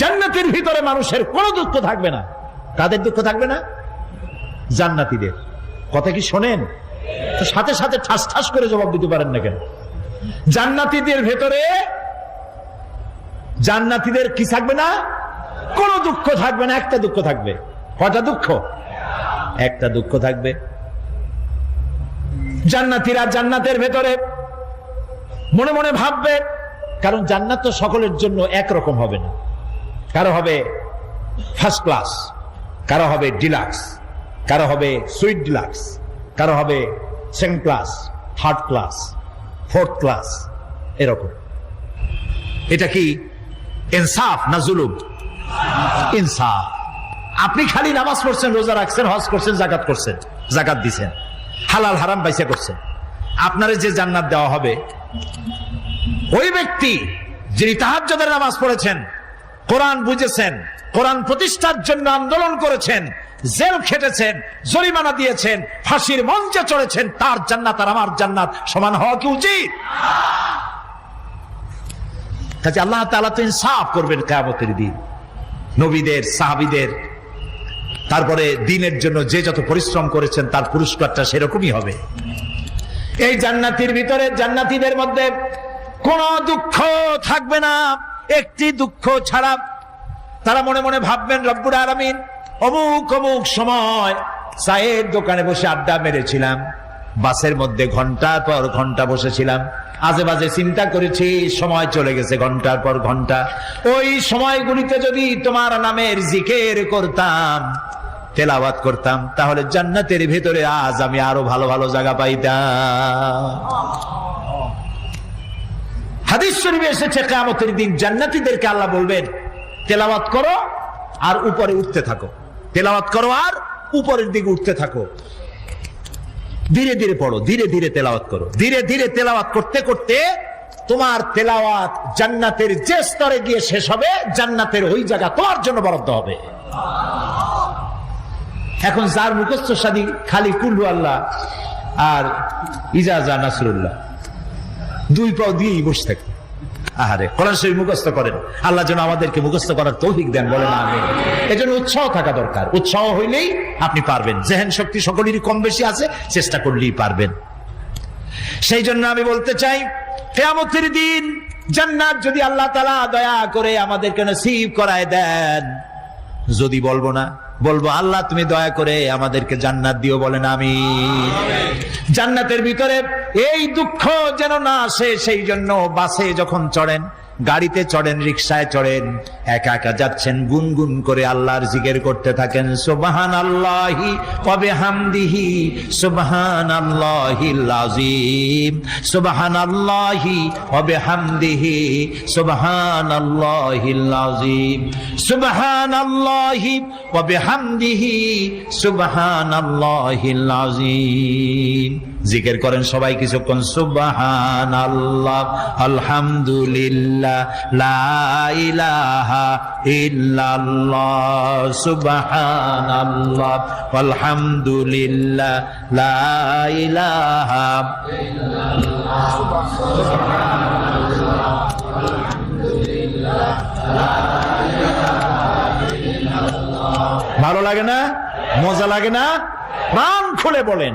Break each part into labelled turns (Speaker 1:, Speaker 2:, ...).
Speaker 1: জান্নাতের ভিতরে মানুষের কোনো দুঃখ থাকবে না। কাদের দুঃখ থাকবে না? জান্নাতীদের। কথা কি শোনেন? সাথে সাথে ঠাস ঠাস করে জবাব দিতে পারেন না কেন? জান্নাতীদের ভেতরে জান্নাতীদের কি থাকবে না? কোনো দুঃখ থাকবে না, একটা দুঃখ থাকবে। কটা দুঃখ? একটা দুঃখ থাকবে। জান্নাতীরা জান্নাতের ভেতরে মনে মনে ভাববে, কারণ জান্নাত তো সকলের জন্য একরকম হবে না। কারও হবে ফার্স্ট ক্লাস কারও হবে ডিলাক্স কারও হবে সুইট ডিলাক্স কারও হবে second class third class fourth class এরকম। এটা কি? ইনসাফ না জুলুম? ইনসাফ। আপনি খালি নামাজ পড়ছেন, রোজা রাখছেন, হজ করছেন, জাকাত করছেন, জাকাত দিছেন, হালাল হারাম বাইসা করছেন। আপনারে যে জান্নাত দেওয়া হবে, ওই ব্যক্তি যিনি তাহাজ্জুদের নামাজ পড়েছেন কোরআন বুঝেছেন, কোরআন প্রতিষ্ঠার জন্য আন্দোলন করেছেন, জেল খেটেছেন, জরিমানা দিয়েছেন, ফাঁসির মঞ্চে চড়েছেন, তার জান্নাত আর আমার জান্নাত সমান হওয়া কি উচিত? আল্লাহ তাআলা তো ইনসাফ করবেন কিয়ামতের দিন। নবীদের, সাহাবীদের, তারপরে দিনের জন্য যে যত পরিশ্রম করেছেন, তার পুরস্কারটা সেরকমই হবে। এই জান্নাতির ভিতরে জান্নাতীদের মধ্যে কোনো দুঃখ থাকবে না। একটি দুঃখ ছাড়া তারা মনে মনে ভাববেন রব্বুর আলামিন, অমুক অমুক সময় চায়ের দোকানে বসে আড্ডা মেরেছিলাম। বাসের মধ্যে ঘণ্টার পর ঘণ্টা বসেছিলাম। আজে বাজে চিন্তা করেছি, সময় চলে গেছে ঘণ্টার পর ঘণ্টা। ওই সময়গুলিতে যদি তোমার নামের জিকের করতাম, তেলাওয়াত করতাম, তাহলে জান্নাতের ভেতরে আজ আমি আরও ভালো ভালো জায়গা পাইতাম। হাদিস শরীফে এসেছে, কেয়ামতের দিন জান্নাতীদেরকে আল্লাহ বলবেন, তেলাওয়াত করো আর উপরে উঠতে থাকো। তেলাওয়াত করো আর উপরের দিকে উঠতে থাকো। ধীরে ধীরে পড়ো, ধীরে ধীরে তেলাওয়াত করো। ধীরে ধীরে তেলাওয়াত করতে করতে তোমার তেলাওয়াত জান্নাতের যে স্তরে গিয়ে শেষ হবে, জান্নাতের ওই জায়গা তোমার জন্য বরাদ্দ হবে। এখন যার মুখস্থ সাদি খালি কুল্লু আল্লাহ আর ইজাজা নাসরুল্লাহ। দুই পাও দিয়েই বসে থাকে। আহারে, কোরআন শরীফ মুখস্থ করেন। আল্লাহ যেন আমাদেরকে মুখস্থ করার তৌফিক দেন, বলেন আমি এজন্য উৎসাহ থাকা দরকার। উৎসাহ হইলেই আপনি পারবেন। জেহেন শক্তি সকলেরই কম বেশি আছে, চেষ্টা করলেই পারবেন। সেই জন্য আমি বলতে চাই, কেয়ামতের দিন জান্নাত যদি আল্লাহ তালা দয়া করে আমাদেরকে নসিব করায় দেন, যদি বলব না বলব, আল্লাহ, তুমি দয়া করে আমাদেরকে জান্নাত দিও বলেন আমি জান্নাতের ভিতরে এই দুঃখ যেন না আসে, সেই জন্য বাসে যখন চড়েন গাড়িতে চড়েন রিক্সায় চড়েন, একা একা যাচ্ছেন, গুনগুন করে আল্লাহর জিগের করতে থাকেন। সুবহান আল্লাহি কবে হামদিহি? সুবহান আল্লাহিল আজিম সুবহান আল্লাহি কবে হামদিহি? সুবহান আল্লাহিল আজিম সুবহান আল্লাহি কবে হামদিহি? সুবহান আল্লাহিল আজিম জিকির করেন সবাই কিছুক্ষণ সুবহান আল্লাহ আলহামদুলিল্লাহ, লা ইলাহা ইল্লাল্লাহ সুবহান আল্লাহ আলহামদুলিল্লাহ ভালো লাগে না? মজা লাগে না? প্রাণ খুলে বলেন।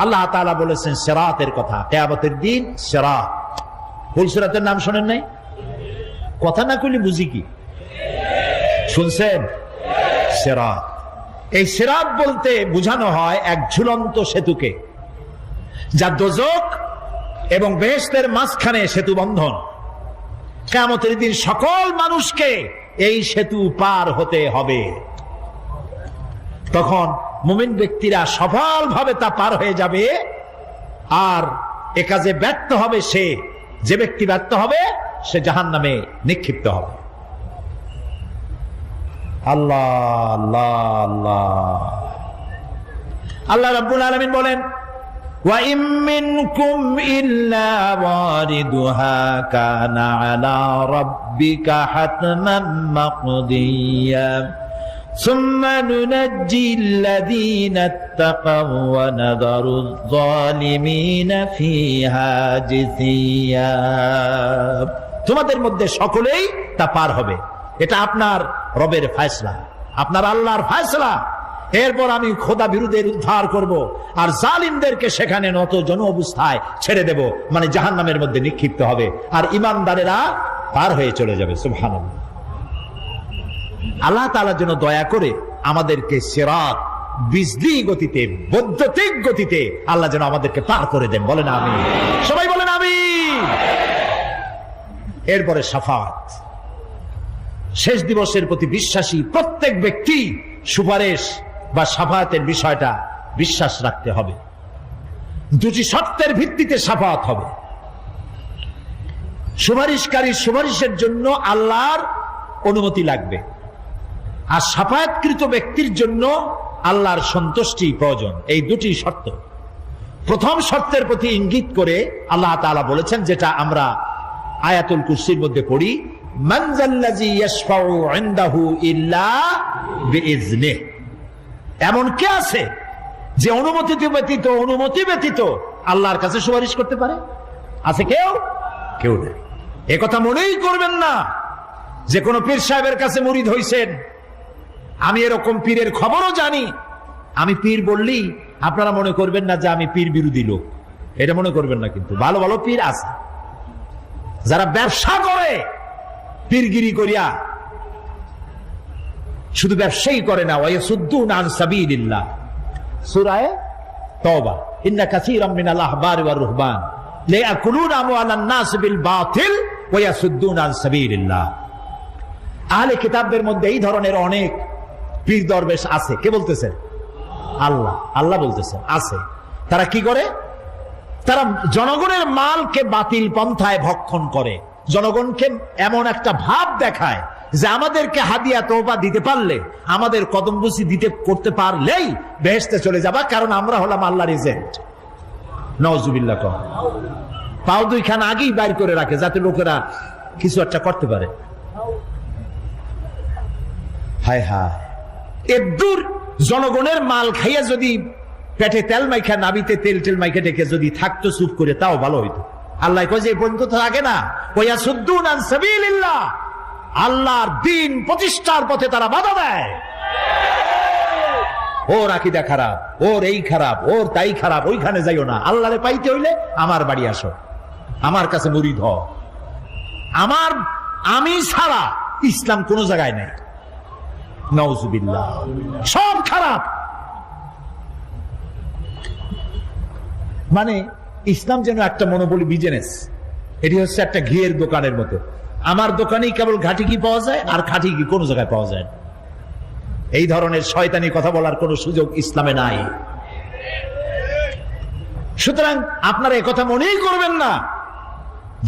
Speaker 1: আল্লাহ তাআলা বলেছেন সেরাতের কথা। কেয়ামতের দিন সেরাত। ফুলসেরাতের নাম শোনেন নাই? কথা না কইলে বুঝি কি? শুনছেন? সেরাত। এই সেরাত বলতে বোঝানো হয় এক ঝুলন্ত সেতুকে যা দোজক এবং বেহেস্তের মাঝখানে সেতু বন্ধন। কেয়ামতের দিন সকল মানুষকে এই সেতু পার হতে হবে। তখন মুমিন ব্যক্তিরা সফলভাবে তা পার হয়ে যাবে আর এ কাজে ব্যর্থ হবে সে যে ব্যক্তি ব্যর্থ হবে সে জাহান নামে নিক্ষিপ্ত হবে আল্লাহ আল্লাহ আল্লাহ আল্লাহ রাব্বুল আলামিন বলেন وَإِن مِّنكُمْ إِلَّا وَارِدُهَا كَانَ عَلَى رَبِّكَ حَتْمًا مَّقْضِيًّا ثُمَّ نُنَجِّي الَّذِينَ اتَّقَوا وَنَذَرُ الظَّالِمِينَ فِيهَا جِثِيًّا তোমাদের মধ্যে সকলেই তা পার হবে এটা আপনার রবের ফয়সলা আপনার আল্লাহর ফয়সলা এরপর আমি খোদা বিরুদ্ধের উদ্ধার করব আর জালিমদেরকে সেখানে নত জন অবস্থায় ছেড়ে দেব মানে জাহান নামের মধ্যে নিক্ষিপ্ত হবে আর ইমানদারেরা পার হয়ে চলে যাবে সুবহান আল্লাহ তালার জন্য দয়া করে আমাদেরকে সেরাত, বিজলি গতিতে, বৈদ্যুতিক গতিতে আল্লাহ যেন আমাদেরকে পার করে দেন। বলেন আমি সবাই বলেন আমি এরপরে সাফাত। শেষ দিবসের প্রতি বিশ্বাসী প্রত্যেক ব্যক্তি সুপারিশ বা সাফাতের বিষয়টা বিশ্বাস রাখতে হবে। দুটি শর্তের ভিত্তিতে সাফাত হবে। সুপারিশকারী সুপারিশের জন্য আল্লাহর অনুমতি লাগবে। আর সাফায়াতকৃত ব্যক্তির জন্য আল্লাহর সন্তুষ্টি প্রয়োজন। এই দুটি শর্ত। প্রথম শর্তের প্রতি ইঙ্গিত করে আল্লাহ তাআলা বলেছেন, যেটা আমরা আয়াতুল কুরসির মধ্যে পড়ি এমন কে আছে যে অনুমতি ব্যতীত অনুমতি ব্যতীত আল্লাহর কাছে সুপারিশ করতে পারে? আছে কেউ? কেউ নেই। কথা মনেই করবেন না যে কোনো পীর সাহেবের কাছে মুরিদ হইছেন। আমি এরকম পীরের খবরও জানি। আমি পীর বললি আপনারা মনে করবেন না যে আমি পীর বিরোধী লোক। এটা মনে করবেন না কিন্তু। ভালো ভালো পীর আছে। যারা ব্যবসা করে, পীরগিরি করিয়া শুধু ব্যবসায়ী করে না ওয়া সুদ্দুন আন সাবিলিল্লাহ। সূরায়ে তওবা। ইন্না কাসীরাম মিনাল আহবার ওয়ার রুহবান। লিয়াকুলুনা আমওয়ালান নাস বিল বাতিল ওয়া ইয়াসুদ্দুন আন সাবিলিল্লাহ। আহলে কিতাবদের মধ্যে এই ধরনের অনেক পীর দরবেশ আছে। কে বলতেছেন? আল্লাহ। আল্লাহ বলতেছেন, আছে। তারা কি করে? তারা জনগণের মালকে বাতিল পন্থায় ভক্ষণ করে। জনগণকে এমন একটা ভাব দেখায় যে আমাদেরকে হাদিয়া তোবা দিতে পারলে, আমাদের কদমবুসি দিতে, করতে পারলেই বেহেস্তে চলে যাবা, কারণ আমরা হলাম আল্লাহর এজেন্ট নজুবিল্লা কহ পাও দুইখান আগেই বাইর করে রাখে, যাতে লোকেরা কিছু একটা করতে পারে। হায় হায়। এদূর জনগণের মাল খাইয়া যদি পেটে তেল মাইখা নাবিতে তেল টেল মাইখা ডেকে যদি থাকতো, চুপ করে, তাও ভালো হইতো। আল্লাহ কয় যে পর্যন্ত থাকে না। ওয়া সুদ্দুন সাবিলিল্লাহ। আল্লাহর দিন প্রতিষ্ঠার পথে তারা বাধা দেয়। ওর আকিদা খারাপ, ওর এই খারাপ, ওর তাই খারাপ, ওইখানে যাইও না। আল্লাহরে পাইতে হইলে আমার বাড়ি আসো। আমার কাছে মুড়ি হ আমার আমি ছাড়া ইসলাম কোনো জায়গায় নেই। নওজুবিল্লাহ সব খারাপ। মানে ইসলাম যেন একটা মনোবলী বিজনেস এটি হচ্ছে একটা ঘিয়ের দোকানের মতো। আমার দোকানেই কেবল ঘাটি কি পাওয়া যায়, আর খাঁটি কি কোনো জায়গায় পাওয়া যায় এই ধরনের শয়তানি কথা বলার কোনো সুযোগ ইসলামে নাই। সুতরাং আপনারা কথা মনেই করবেন না,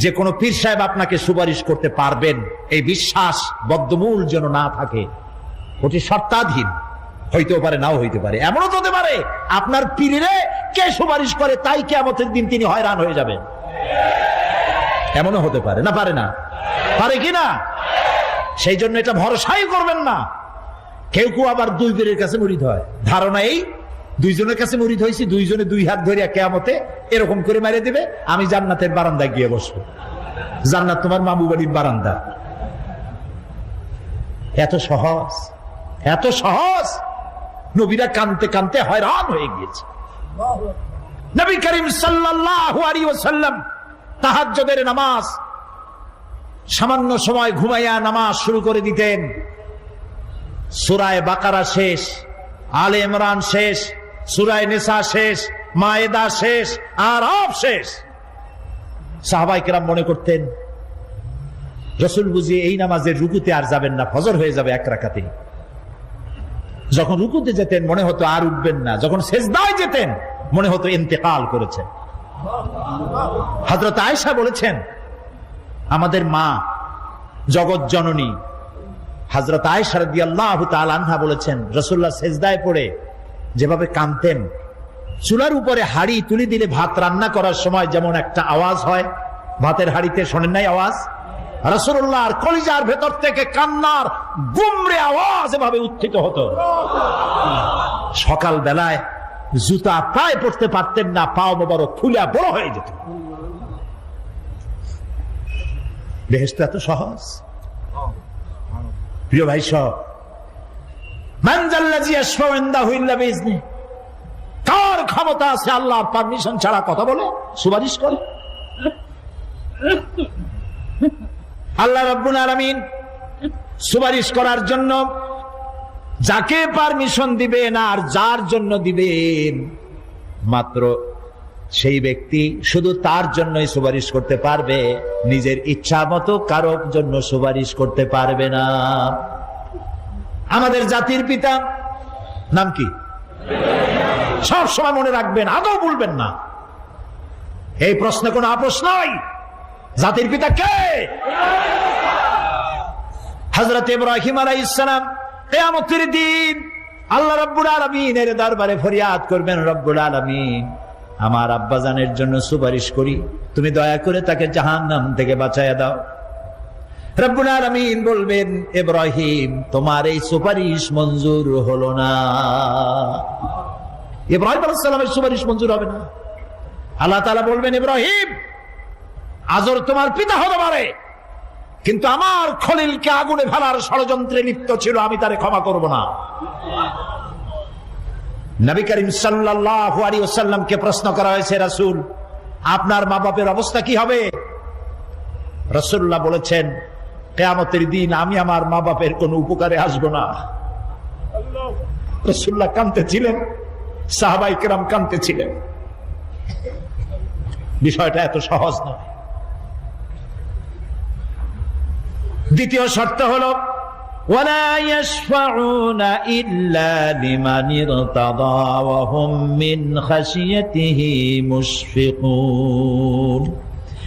Speaker 1: যে কোনো পীর সাহেব আপনাকে সুপারিশ করতে পারবেন। এই বিশ্বাস বদ্ধমূল যেন না থাকে। ওটি শর্তাধীন হইতেও পারে, নাও হইতে পারে। এমনও তো হতে পারে, আপনার পীরে কে সুপারিশ করে তাই কেমতের দিন তিনি হয়রান হয়ে যাবেন। এমনও হতে পারে, না পারে না? পারে কি না? সেই জন্য এটা ভরসাই করবেন না। কেউ কেউ আবার দুই পীরের কাছে মুরিদ হয়। ধারণা এই, দুইজনের কাছে মুরিদ হয়েছি, দুইজনে দুই হাত ধরিয়া কেয়ামতে এরকম করে মেরে দিবে, আমি জান্নাতের বারান্দায় গিয়ে বসবো। জান্নাত তোমার মামু বাড়ির বারান্দা। এত সহজ। এত সহজ। নবীরা কানতে কানতে হয়রান হয়ে গিয়েছে। নবী করিম সাল্লাল্লাহু আলাইহি নামাজ, সামান্য সময় ঘুমাইয়া নামাজ শুরু করে দিতেন। সুরায় বাকারা শেষ, আলে ইমরান শেষ, সুরায় নেশা শেষ, মায়েদা শেষ আর অফ শেষ। সাহাবাই কেরাম মনে করতেন, রসুল বুঝি এই নামাজের রুকুতে আর যাবেন না, ফজর হয়ে যাবে এক রাখাতেই যখন রুকুতে যেতেন, মনে হতো আর উঠবেন না। যখন শেষদায় যেতেন, মনে হতো ইন্তেকাল করেছেন হজরত আয়েশা বলেছেন, আমাদের মা জগৎ জননী। হাজরত আয়সারদি আল্লাহ আনহা বলেছেন রসুল্লাহ সেজদায় পড়ে যেভাবে কানতেন চুলার উপরে হাড়ি তুলি দিলে ভাত রান্না করার সময় যেমন একটা আওয়াজ হয়, ভাতের হাড়িতে শোনেন নাই আওয়াজ? রসুল্লাহ কলিজার ভেতর থেকে কান্নার গুমরে আওয়াজ এভাবে উত্থিত হতো। সকাল বেলায় জুতা প্রায় পড়তে পারতেন না, পাও মোবারক ফুলে বড় হয়ে যেত। বেহেস্ত এত সহজ। প্রিয় ভাই বিইজনি কার ক্ষমতা আছে আল্লাহর পারমিশন ছাড়া কথা বলে? সুপারিশ করে। আল্লাহ রাব্বুল আলামিন সুপারিশ করার জন্য যাকে পারমিশন দিবেন আর যার জন্য দিবেন, মাত্র সেই ব্যক্তি শুধু তার জন্যই সুপারিশ করতে পারবে, নিজের ইচ্ছা মতো কারোর জন্য সুপারিশ করতে পারবে না। আমাদের জাতির পিতা নাম কি? সব সময় মনে রাখবেন, আদৌ বলবেন না। এই প্রশ্নে কোনো আপোষ নয়। জাতির পিতা কে? হজরত ইব্রাহিম আলাইসালাম কেয়ামতের দিন আল্লাহ রব্বুল আলমিনের দরবারে ফরিয়াদ করবেন, রব্বুল আলমিন, আমার আব্বাজানের জন্য সুপারিশ করি। তুমি দয়া করে তাকে জাহান নাম থেকে বাঁচাইয়া দাও। রব্বুল আলমিন বলবেন, ইব্রাহিম, তোমার এই সুপারিশ মঞ্জুর হলো না। ইব্রাহিম আলাইসালামের সুপারিশ মঞ্জুর হবে না। আল্লাহ তালা বলবেন, ইব্রাহিম আজর তোমার পিতা হতে পারে। কিন্তু আমার খলিলকে আগুনে ফেলার ষড়যন্ত্রে লিপ্ত ছিল, আমি তারে ক্ষমা করব না। নবী করিম ওয়াসাল্লামকে প্রশ্ন করা হয়েছে, রাসূল, আপনার মা বাপের অবস্থা কি হবে? রাসূলুল্লাহ বলেছেন, কিয়ামতের দিন আমি আমার মা বাপের কোনো উপকারে আসব না। রাসূলুল্লাহ কাঁদতে ছিলেন সাহাবাই কাঁদতে ছিলেন বিষয়টা এত সহজ নয়। দ্বিতীয় শর্ত হলো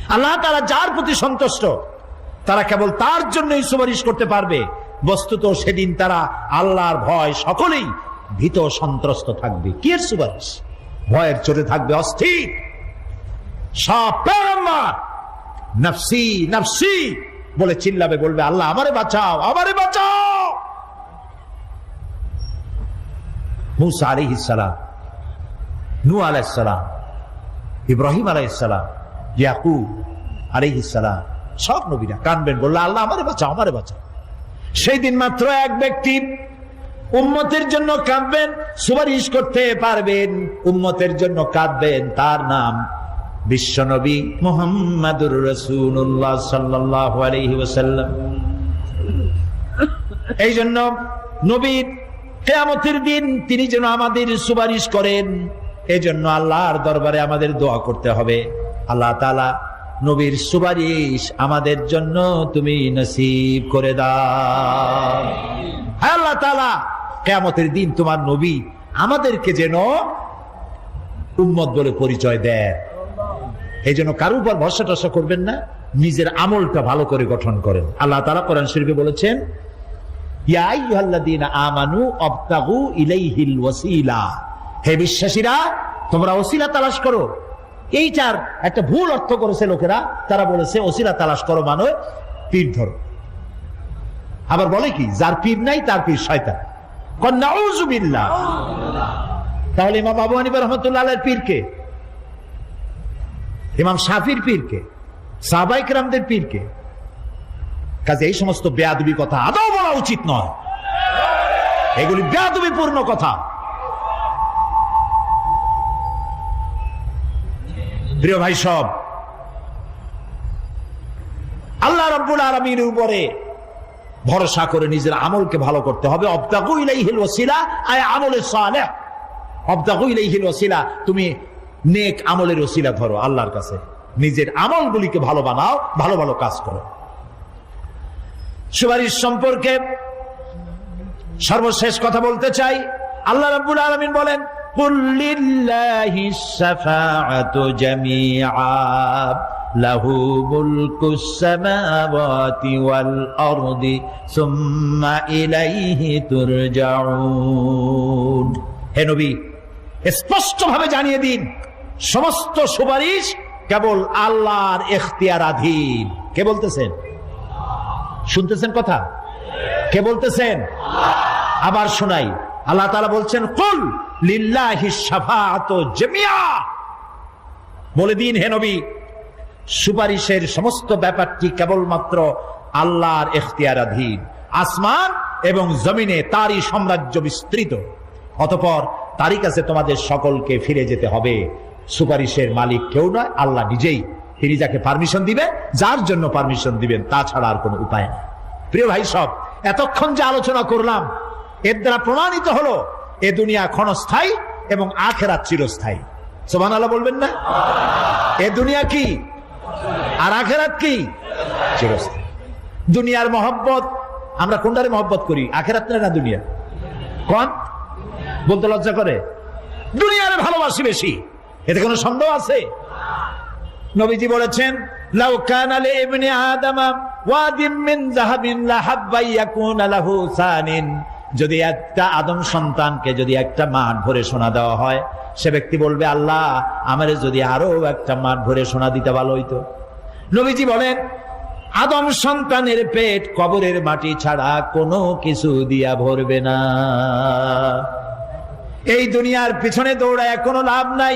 Speaker 1: আল্লাহ তারা যার প্রতি সন্তুষ্ট, তারা কেবল তার জন্যই সুপারিশ করতে পারবে। বস্তুত সেদিন তারা আল্লাহর ভয় সকলেই ভীত সন্ত্রস্ত থাকবে। কি সুপারিশ? ভয়ের চোটে থাকবে অস্থির। সব নফসি নফসি বলে চিল্লাবে, বলবে, আল্লাহ, আমারে বাঁচাও আমারে বাঁচাও। মুসা আলাইহিস সালাম, নূহ আলাইহিস সালাম, ইব্রাহিম আলাইহিস সালাম, ইয়াকুব আলাইহিস সালাম, সব নবীরা কানবেন, বললে, আল্লাহ, আমারে বাঁচাও আমারে বাঁচাও। সেই দিন মাত্র এক ব্যক্তি উম্মতের জন্য কাঁদবেন, সুপারিশ করতে পারবেন, উম্মতের জন্য কাঁদবেন, তার নাম বিশ্বনবী মোহাম্মদুর রসুল্লাহ সাল্লাহ এই জন্য নবীর কেয়ামতের দিন তিনি যেন আমাদের সুপারিশ করেন এই জন্য আল্লাহর দরবারে আমাদের দোয়া করতে হবে। আল্লাহ তালা নবীর সুপারিশ আমাদের জন্য তুমি নসিব করে দাও। আল্লাহ তালা কেয়ামতের দিন তোমার নবী আমাদেরকে যেন উম্মত বলে পরিচয় দেয় এই জন্য কারও উপর ভরসা টসা করবেন না, নিজের আমলটা ভালো করে গঠন করেন। আল্লাহ তালা কোরআন শরীফে বলেছেন আমানু ওয়াসিলা। হে বিশ্বাসীরা, তোমরা ওসিলা তালাশ করো। এইটার একটা ভুল অর্থ করেছে লোকেরা। তারা বলেছে, ওসিলা তালাশ করো মানে পীর ধরো। আবার বলে কি, যার পীর নাই, তার পীর শয়তান। কন্যা তাহলে ইমাম আবু হানিফা রহমতুল্লাহ আলাইহির পীর কে ইমাম শাফির পীরকে সাহবাইক রামদের পীরকে। কাজে এই সমস্ত বেয়াদবি কথা আদৌ বলা উচিত নয়। এগুলি বেয়াদবি পূর্ণ কথা। প্রিয় ভাই সব, আল্লাহ রব্বুল আলমীর উপরে ভরসা করে নিজের আমলকে ভালো করতে হবে। অবতাকু ইলাইহিল ওসিলা আয় আমলে সালেহ। অবতাকু ইলাইহিল ওসিলা তুমি নেক আমলের ওসিলা ধরো আল্লাহর কাছে। নিজের আমলগুলিকে ভালো বানাও, ভালো ভালো কাজ করো। সুপারিশ সম্পর্কে সর্বশেষ কথা বলতে চাই। আল্লাহ রাব্বুল আলমিন বলেন লাহু মুলকুস ওয়াল সুম্মা হে নবী, স্পষ্টভাবে জানিয়ে দিন সমস্ত সুপারিশ কেবল আল্লাহর এখতিয়ারাধীন কে বলতেছেন? শুনতেছেন কথা? কে বলতেছেন? আবার শোনাই। আল্লাহ তালা বলছেন, কুল লিল্লাহি বলে দিন হে নবী, সুপারিশের সমস্ত ব্যাপারটি কেবলমাত্র আল্লাহর এখতিয়ারাধীন আসমান এবং জমিনে তারই সাম্রাজ্য বিস্তৃত। অতপর তারই কাছে তোমাদের সকলকে ফিরে যেতে হবে। সুপারিশের মালিক কেউ নয়, আল্লাহ নিজেই তিনি যাকে পারমিশন দিবেন যার জন্য পারমিশন দিবেন, তাছাড়া আর কোনো উপায় নেই। প্রিয় ভাই সব, এতক্ষণ যে আলোচনা করলাম, এর দ্বারা প্রমাণিত হলো, এ দুনিয়া ক্ষণস্থায়ী এবং আখেরাত চিরস্থায়ী। সোমান আল্লাহ বলবেন না? এ দুনিয়া কি? আর আখেরাত কি? চিরস্থায়ী। দুনিয়ার মহব্বত, আমরা কোনটারে মহব্বত করি, আখেরাত না দুনিয়া? কন? বলতে লজ্জা করে? দুনিয়ারে ভালোবাসি বেশি। এতে কোনো সন্দেহ আছে? নবীজি বলেছেন যদি একটা আদম সন্তানকে যদি একটা মাঠ ভরে সোনা দেওয়া হয়, সে ব্যক্তি বলবে, আল্লাহ, আমারে যদি আরও একটা মাঠ ভরে সোনা দিতে ভালো হইতো নবীজি বলেন, আদম সন্তানের পেট কবরের মাটি ছাড়া কোনো কিছু দিয়া ভরবে না। এই দুনিয়ার পিছনে দৌড়ায় কোনো লাভ নাই।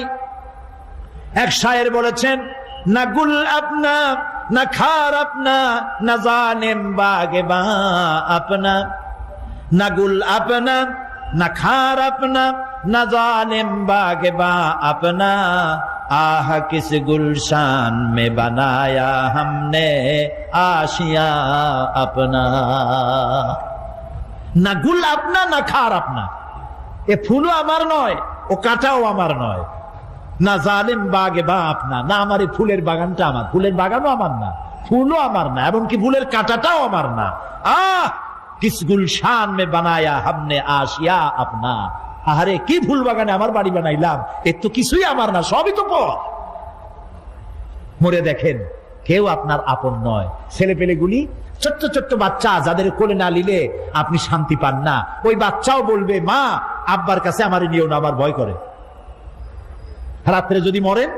Speaker 1: এক সায়ের বলেছেন, না গুল আপনা, না খার আপনা, না জানেম বাগে বা আপনা। না গুল আপনা, না খার আপনা, না জানেম বাগে বা আপনা। আহ, কিস গুলশান মে بنایا ہم نے আপনা। না গুল আপনা, না খার আপনা। এ ফুলও আমার নয়, ও কাটাও আমার নয়। না জালেম বাগে বা আপনা না আমার এই ফুলের বাগানটা আমার। ফুলের বাগানও আমার না, ফুলও আমার না, এমনকি ফুলের কাঁটাটাও আমার না। আহ! কিস গুলশান মে বানায়া হামনে আশিয়া আপনা। আহারে, কি ফুল বাগানে আমার বাড়ি বানাইলাম? এর তো কিছুই আমার না, সবই তো পর মরে দেখেন, কেউ আপনার আপন নয়। ছেলে পেলেগুলি ছোট্ট ছোট্ট বাচ্চা, যাদের কোলে না নিলে আপনি শান্তি পান না। ওই বাচ্চাও বলবে, মা, আব্বার কাছে আমার নিয়েও না, আমার ভয় করে। রাত্রে যদি মরেন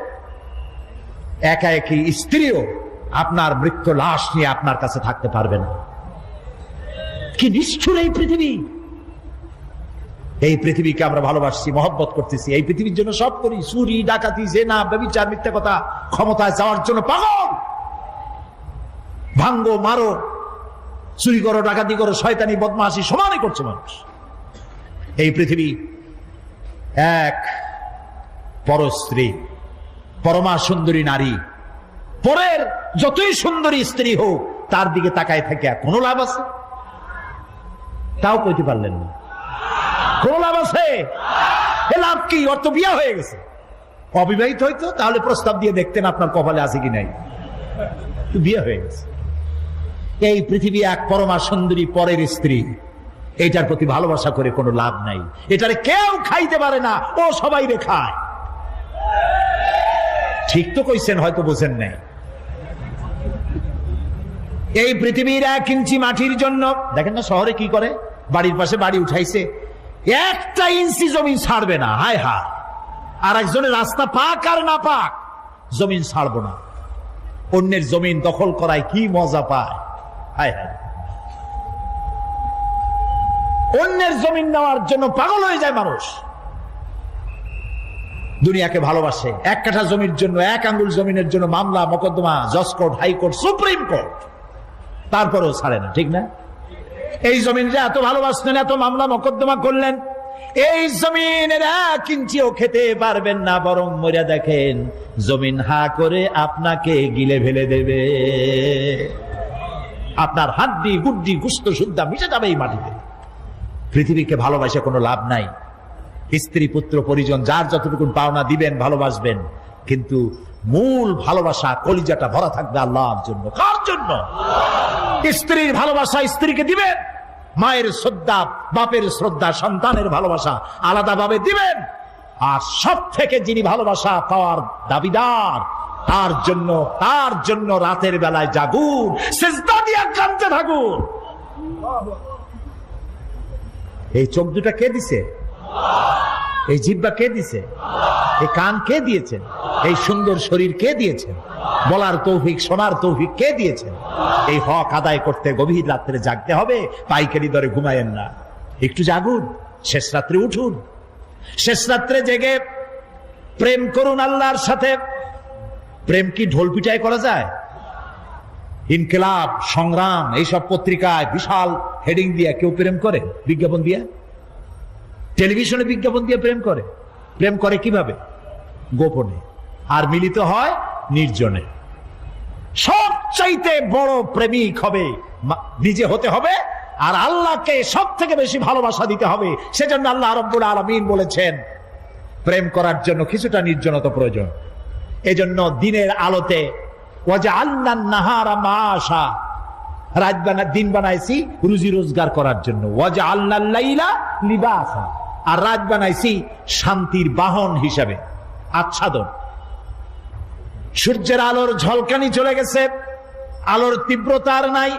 Speaker 1: একা একই স্ত্রীও আপনার মৃত্যু লাশ নিয়ে আপনার কাছে থাকতে পারবে না। কি নিষ্ঠুর এই পৃথিবী? এই পৃথিবীকে আমরা ভালোবাসছি, মহব্বত করতেছি। এই পৃথিবীর জন্য সব করি। চুরি, ডাকাতি, জেনা, ব্যবিচার, মিথ্যা কথা, ক্ষমতায় যাওয়ার জন্য পাগল। ভাঙ্গো, মারো, চুরি করো, ডাকাতি করো, শয়তানি বদমাসি সমানে করছে মানুষ। এই পৃথিবী এক পরস্ত্রী পরমা সুন্দরী নারী, পরের যতই সুন্দরী স্ত্রী হোক, তার দিকে তাকায় থাকে, কোনো লাভ আছে? তাও কইতে পারলেন না। কোন লাভ আছে? এ লাভ কি? তো বিয়া হয়ে গেছে। অবিবাহিত হইতো, তাহলে প্রস্তাব দিয়ে দেখতেন আপনার কপালে আছে কি নাই। বিয়ে হয়ে গেছে। এই পৃথিবী এক পরমা সুন্দরী, পরের স্ত্রী এটার প্রতি ভালোবাসা করে কোনো লাভ নাই। এটারে কেউ খাইতে পারে না, ও সবাই রে খায়। ঠিক তো কইছেন, হয়তো বোঝেন নাই। এই পৃথিবীর এক ইঞ্চি মাটির জন্য, দেখেন না শহরে কি করে? বাড়ির পাশে বাড়ি উঠাইছে। একটা ইঞ্চি জমি ছাড়বে না, হায় হা আর একজনের রাস্তা পাক আর না পাক, জমিন ছাড়বো না। অন্যের জমিন দখল করায় কি মজা পায়, হায় হায়। অন্যের জমিন নেওয়ার জন্য পাগল হয়ে যায় মানুষ। দুনিয়াকে ভালোবাসে। এক কাঠা জমির জন্য, এক আঙ্গুল জমিনের জন্য মামলা, মকদ্দমা, জজ কোর্ট হাইকোর্ট সুপ্রিম কোর্ট। তারপরেও ছাড়ে না, ঠিক না? এই জমিনটা এত ভালোবাসলেন, এত মামলা, মকদ্দমা করলেন, এই জমিনের এক ইঞ্চিও খেতে পারবেন না, বরং মরিয়া দেখেন, জমিন হা করে আপনাকে গিলে ফেলে দেবে। আপনার হাড্ডি গুড্ডি গুস্ত, সুদ্ধা মিশে যাবে এই মাটিতে। পৃথিবীকে ভালোবাসে কোনো লাভ নাই। স্ত্রী, পুত্র, পরিজন, যার যতটুকু পাওনা দিবেন, ভালোবাসবেন, কিন্তু মূল ভালোবাসা, কলিজাটা ভরা থাকবে আল্লাহর জন্য। কার জন্য? স্ত্রীর ভালোবাসা স্ত্রীকে দিবেন, মায়ের শ্রদ্ধা, বাপের শ্রদ্ধা, সন্তানের ভালোবাসা আলাদাভাবে দিবেন, আর সব থেকে যিনি ভালোবাসা পাওয়ার দাবিদার, তার জন্য তার জন্য রাতের বেলায় জাগুন থাকুন। এই চোখ দুটা কে দিছে? এই জিব্বা কে দিছে? এই কান কে দিয়েছেন? এই সুন্দর শরীর কে দিয়েছেন? বলার তৌফিক, শোনার তৌফিক কে দিয়েছেন? এই হক আদায় করতে গভীর রাত্রে জাগতে হবে, পাইকারি দরে ঘুমায়েন না। একটু জাগুন, শেষ রাত্রে উঠুন। শেষ রাত্রে জেগে প্রেম করুন আল্লাহর সাথে। প্রেম কি ঢোল পিটাই করা যায়? ইনকিলাব, সংগ্রাম, এইসব পত্রিকায় বিশাল হেডিং দিয়ে কেউ প্রেম করে? বিজ্ঞাপন দিয়ে? টেলিভিশনে বিজ্ঞাপন দিয়ে প্রেম করে। প্রেম করে কীভাবে? গোপনে। আর মিলিত হয় নির্জনে। সবচাইতে বড় প্রেমিক হবে নিজে হতে হবে, আর আল্লাহকে সব থেকে বেশি ভালোবাসা দিতে হবে। সেজন্য আল্লাহ রব্বুল আলমিন বলেছেন, প্রেম করার জন্য কিছুটা নির্জনতা প্রয়োজন। এজন্য দিনের আলোতে রাত দিন বানাইছি রুজি রোজগার করার জন্য। ওয়াজা আল্লাহ লিবাসা। আর রাত বানাইছি শান্তির বাহন হিসাবে, আচ্ছাদন। সূর্যের আলোর ঝলকানি চলে গেছে, আলোর তীব্রতা আর নাই।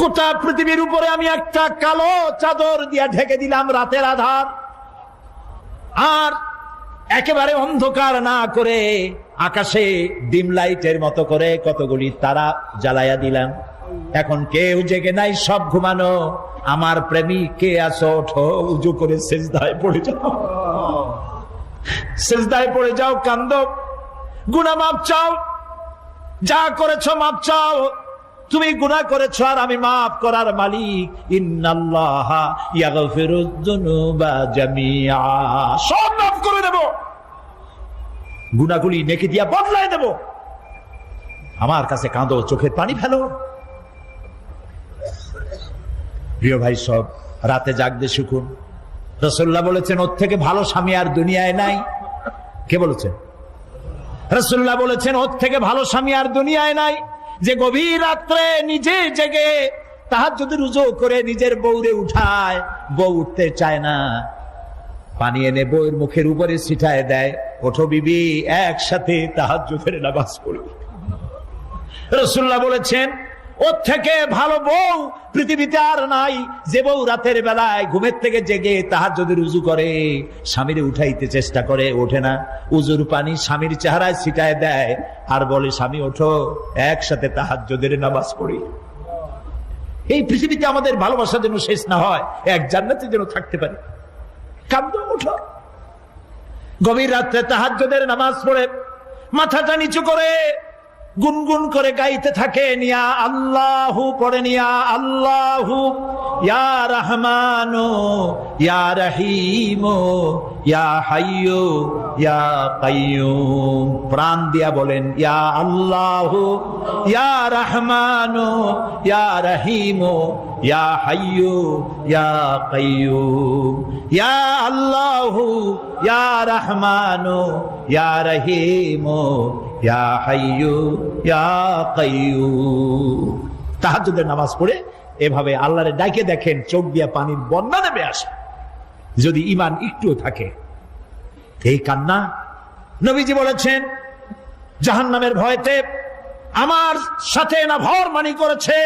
Speaker 1: গোটা পৃথিবীর উপরে আমি একটা কালো চাদর দিয়া ঢেকে দিলাম রাতের আধার। আর একেবারে অন্ধকার না করে আকাশে ডিম লাইটের মতো করে কতগুলি তারা জ্বালাইয়া দিলাম। এখন কেউ জেগে নাই, সব ঘুমানো। আমার প্রেমিক কে আসো ওঠো, উজু করে সেজদায় পড়ে যাও। সেজদায় পড়ে যাও, কান্দ। গুনা মাপ চাও। যা করেছ মাপ চাও। তুমি গুনাহ করেছ আর আমি মাফ করার মালিক। মাফ করে দেব। গুনাহগুলি নেকি দিয়া বদলায় দেব। আমার কাছে কাঁদো, চোখের পানি ফেলো। প্রিয় ভাই, সব রাতে জাগতে শিখুন। রসল্লাহ বলেছেন, ওর থেকে ভালো স্বামী আর দুনিয়ায় নাই। কে বলেছেন? রসুল্লাহ বলেছেন, ওর থেকে ভালো স্বামী আর দুনিয়ায় নাই। যে গভীর রাত্রে নিজে জেগে তাহার যদি রুজু করে নিজের বউরে উঠায়, বউ উঠতে চায় না। পানি এনে বউয়ের মুখের উপরে ছিটায় দেয়। ওঠো বিবি, একসাথে তাহার জোফের নামাজ পড়ি। রসুল্লাহ বলেছেন ওর থেকে ভালো বউ পৃথিবীতে আর নাই। যে বউ রাতের বেলায় ঘুমের থেকে জেগে তাহার যদি রুজু করে, স্বামীর উঠাইতে চেষ্টা করে, ওঠে না। উজুর পানি স্বামীর চেহারায় ছিটায় দেয় আর বলে, স্বামী, ওঠো, একসাথে তাহার যদের নামাজ পড়ি। এই পৃথিবীতে আমাদের ভালোবাসা যেন শেষ না হয়, এক জান্নাতে যেন থাকতে পারে। কান্দ, ওঠো। গভীর রাত্রে তাহাজ্জুদের নামাজ পড়ে, মাথাটা নিচু করে গুনগুন করে গাইতে থাকে নিয়া আল্লাহু পড়ে নিয়া আল্লাহু, ইয়া রহমানো, ইয়া রহিমো, ইয়া ইয়া প্রাণ দিয়া বলেন, ইয়া আল্লাহু, ইয়া রহমানো, ইয়া রহিমো, ইয়া হাইয়ো, ইয়া কাইয়ুম। ইয়া আল্লাহু, ইয়া রহমানো, ইয়া রহিমো ইয়া তাহাজ্জুদের নামাজ পড়ে এভাবে আল্লাহরে ডাকে দেখেন, চোখ দিয়া পানির বন্যা নেমে আসে। যদি ইমান একটুও থাকে, এই কান্না নবীজি বলেছেন, জাহান্নামের ভয়তে আমার সাথে না ভর মানি করেছে,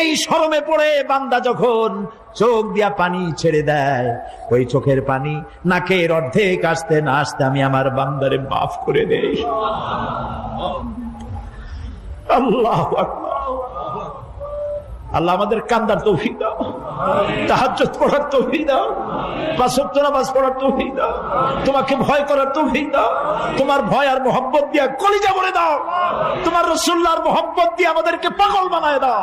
Speaker 1: এই শরমে পড়ে বান্দা যখন চোখ দিয়া পানি ছেড়ে দেয়। ওই চোখের পানি নাকের অর্ধেক আসতে না আসতে আমি আমার বান্দারে মাফ করে দেই। আল্লাহ আল্লাহ আমাদের কান্দার তৌফিক দাও। তাহাজ্জুদ পড়ার তৌফিক দাও। পাঁচ নামাজ পড়ার তৌফিক দাও। তোমাকে ভয় করার তৌফিক দাও। তোমার ভয় আর মোহব্বত দিয়ে কলিজা বলে দাও। তোমার রসুল্লাহর মোহব্বত দিয়ে আমাদেরকে পাগল বানায় দাও।